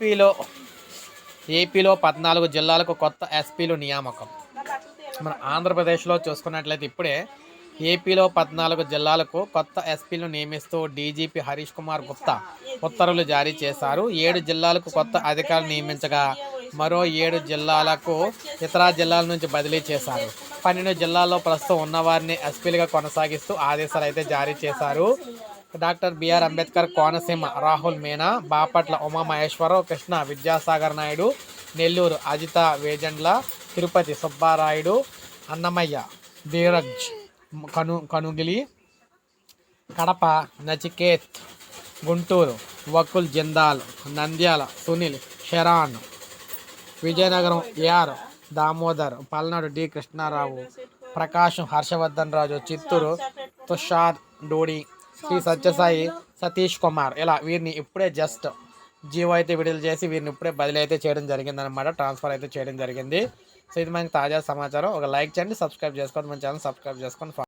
ఏపీలో ఏపీలో పద్నాలుగు జిల్లాలకు కొత్త ఎస్పీలు నియామకం. మన ఆంధ్రప్రదేశ్లో చూసుకున్నట్లయితే ఇప్పుడే ఏపీలో పద్నాలుగు జిల్లాలకు కొత్త ఎస్పీలు నియమిస్తూ డీజీపీ హరీష్ కుమార్ గుప్తా ఉత్తర్వులు జారీ చేశారు. ఏడు జిల్లాలకు కొత్త అధికారులు నియమించగా మరో ఏడు జిల్లాలకు ఇతర జిల్లాల నుంచి బదిలీ చేశారు. పన్నెండు జిల్లాల్లో ప్రస్తుతం ఉన్నవారిని ఎస్పీలుగా కొనసాగిస్తూ ఆదేశాలు అయితే జారీ చేశారు. డాక్టర్ బిఆర్ అంబేద్కర్ కోనసీమ రాహుల్ మీనా బాపట్ల ఉమామహేశ్వరరావు కృష్ణ విద్యాసాగర్ నాయుడు నెల్లూరు అజిత వేజండ్ల తిరుపతి సుబ్బారాయుడు అన్నమయ్య ధీరజ్ కను కనుగిలి కడప నచికేత్ గుంటూరు వకుల్ జిందాల్ నంద్యాల సునీల్ షెరాన్ విజయనగరం ఏఆర్ దామోదర్ పల్నాడు డి కృష్ణారావు ప్రకాశం హర్షవర్ధన్ రాజు చిత్తూరు తుషార్ డోడి శ్రీ సత్యసాయి సతీష్ కుమార్. ఇలా వీరిని ఇప్పుడే జస్ట్ జీవో అయితే విడుదల చేసి వీరిని ఇప్పుడే బదిలీ అయితే చేయడం జరిగింది అనమాట ట్రాన్స్ఫర్ అయితే చేయడం జరిగింది. సో ఇది మనకి తాజా సమాచారం. ఒక లైక్ చేయండి సబ్స్క్రైబ్ చేసుకోండి మన ఛానల్ సబ్స్క్రైబ్ చేసుకొని